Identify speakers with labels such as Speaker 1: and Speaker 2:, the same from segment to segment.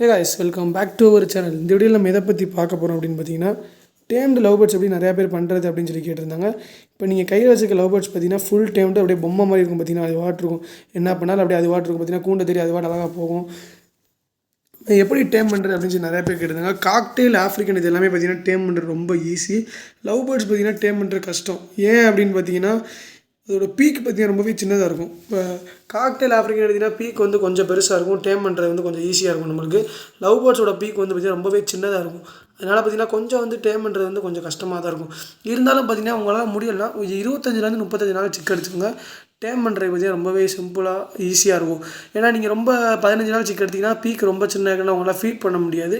Speaker 1: Hey guys welcome back to our channel இந்த வீடியோவில் நம்ம எதை பற்றி பார்க்க போகிறோம் அப்படின்னு பார்த்தீங்கன்னா டேம்டு லவ் பேர்ட்ஸ் எப்படி நிறையா பேர் பண்ணுறது அப்படின்னு சொல்லி கேட்டிருந்தாங்க. இப்போ நீங்கள் கையில் வச்சுக்க லவ் பேர்ட்ஸ் பார்த்தீங்கன்னா ஃபுல் டேம்டு அப்படியே பொம்மை மாதிரி இருக்கும் பார்த்தீங்கன்னா அது வாட்ருக்கும் என்ன பண்ணாலும் அப்படியே அது வாட் இருக்கும் பார்த்தீங்கன்னா கூண்டை தெரியும் அது வாட் அழகாக போகும். எப்படி டேம் பண்ணுறது அப்படின்னு சொல்லி நிறைய பேர் கேட்டிருந்தாங்க. காக்டெயில் ஆஃப்ரிக்கன் இது எல்லாமே பார்த்தீங்கன்னா டேம் பண்ணுறது ரொம்ப ஈஸி லவ் பேர்ட்ஸ் பார்த்தீங்கன்னா டேம் பண்ணுறது கஷ்டம். ஏன் அப்படின்னு பார்த்தீங்கன்னா இதோட பீக் பார்த்தீங்கன்னா ரொம்பவே சின்னதாக இருக்கும். இப்போ காக்டெயில் ஆஃப்ரிக்கன் எடுத்திங்கன்னா பீக் வந்து கொஞ்சம் பெருசாக இருக்கும். டேம் பண்ணுறது வந்து கொஞ்சம் ஈஸியாக இருக்கும் நம்மளுக்கு. லவ் பேர்ட்ஸோட பீக் வந்து பார்த்தீங்கன்னா ரொம்பவே சின்னதாக இருக்கும். அதனால் பார்த்தீங்கன்னா கொஞ்சம் வந்து டேம் பண்ணுறது வந்து கொஞ்சம் கஷ்டமாக தான் இருக்கும். இருந்தாலும் பார்த்தீங்கன்னா உங்களால் முடியலனா இருபத்தஞ்சிலேருந்து முப்பத்தஞ்சு நாள் சிக் எடுத்துக்கோங்க. டேம் பண்ணுறது பார்த்தீங்கன்னா ரொம்பவே சிம்பிளாக ஈஸியாக இருக்கும். ஏன்னா நீங்கள் ரொம்ப பதினஞ்சு நாள் சிக் எடுத்திங்கன்னா பீக் ரொம்ப சின்ன இருக்குன்னா உங்களால் ஃபீட் பண்ண முடியாது.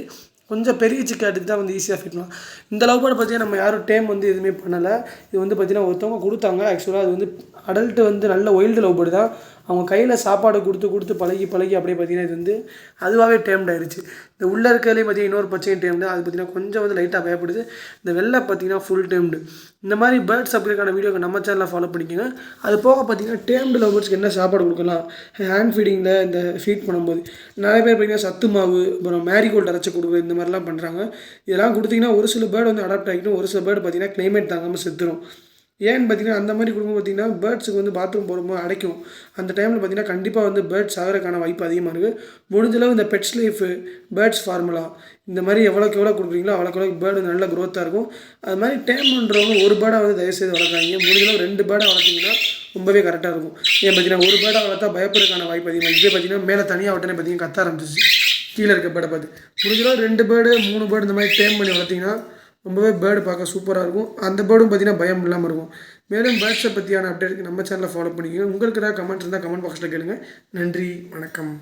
Speaker 1: கொஞ்சம் பெரிய சிக்காட்டுக்கு தான் வந்து ஈஸியாக ஃபிட் பண்ணலாம் இந்த லவ் பேர்டு பார்த்தீங்கன்னா நம்ம யாரும் டேம் வந்து எதுவுமே பண்ணலை. இது வந்து பார்த்தீங்கன்னா ஒருத்தவங்க கொடுத்தாங்க. ஆக்சுவலாக அது வந்து அடல்ட்டு வந்து நல்ல ஒயில்டு லவ் பேர்டு தான். அவங்க கையில் சாப்பாடு கொடுத்து கொடுத்து பழகி பழகி அப்படியே பார்த்தீங்கன்னா இது வந்து அதுவாகவே டேம்ட் ஆயிடுச்சு இந்த உள்ளே இருக்கிறதுலேயும் பார்த்தீங்கன்னா இன்னொரு பச்சையும் டேம்டு அது பார்த்தீங்கன்னா கொஞ்சம் வந்து லைட்டாக பயப்படுது. இந்த வெள்ளை பார்த்தீங்கன்னா ஃபுல் டேம்டு இந்த மாதிரி பேர்ட்ஸ் அப்படிக்கான வீடியோக்கு நம்ம சேனலில் ஃபாலோ பண்ணிக்கோங்க. அது போக பார்த்தீங்கன்னா டேம்டு லவ் பேர்ட்ஸ்க்கு என்ன சாப்பாடு கொடுக்கலாம்? ஹேண்ட் ஃபீடிங்கில் இந்த ஃபீட் பண்ணும்போது. நிறைய பேர் பார்த்தீங்கன்னா சத்து மாவு அப்புறம் மேரிகோல்டு அரைச்சி கொடுக்குறது இந்த மாதிரிலாம் பண்ணுறாங்க இதெல்லாம் கொடுத்தீங்கன்னா ஒரு சில பேர்டு வந்து அடாப்ட் ஆகிக்கணும். ஒரு சில பேர்டு பார்த்தீங்கன்னா கிளைமேட் தாங்காமல் செத்துரும். ஏன்னு பார்த்தீங்கன்னா அந்த மாதிரி குடும்பம் பார்த்தீங்கன்னா பேர்ட்ஸுக்கு வந்து பாத்ரூம் போகும்போது அடைக்கும். அந்த டைமில் பார்த்தீங்கன்னா கண்டிப்பாக வந்து பேர்ட்ஸ் ஆகிறதுக்கான வாய்ப்பு அதிகமாக இருக்குது முடிஞ்சளவு இந்த பெட்ஸ் லைஃபு பேர்ட்ஸ் ஃபார்முலா இந்த மாதிரி எவ்வளோக்கு எவ்வளோ கொடுக்குறீங்களோ அவ்வளோக்கு எவ்வளோ பேர்டு வந்து நல்ல க்ரோத்தாக இருக்கும். அது மாதிரி டேம் பண்ணுறவங்க ஒரு பேர்டாக வந்து தயவுசெய்து வளர்க்குறாங்க முடிஞ்சளவு ரெண்டு பேர்டாக வளர்த்திங்கன்னா ரொம்பவே கரெக்டாக இருக்கும். ஏன் பார்த்தீங்கன்னா ஒரு பேர்டாக வளர்த்தா பயப்படுறதுக்கான வாய்ப்பு அதிகமாக இதே பார்த்தீங்கன்னா மேலே தனியாக விட்டனே பார்த்தீங்கன்னா கத்த ஆரம்பிச்சிச்சு கீழே இருக்க பேர்டை பார்த்து. முடிஞ்சளவு ரெண்டு பேர்டு மூணு பேர்டு இந்த மாதிரி டேம் பண்ணி வளர்த்திங்கன்னா ரொம்பவே பேர்டு பார்க்க சூப்பராக இருக்கும். அந்த பேர்டும் பார்த்தீங்கன்னா பயம் இல்லாமல் இருக்கும். மேலும் பேர்ட்ஸை பற்றியான அப்டேட்டுக்கு நம்ம சேனலை ஃபாலோ பண்ணிக்கோங்க. உங்களுக்கு ஏதாவது கமெண்ட் இருந்தால் கமெண்ட் பாக்ஸில் கேளுங்கள் நன்றி வணக்கம்.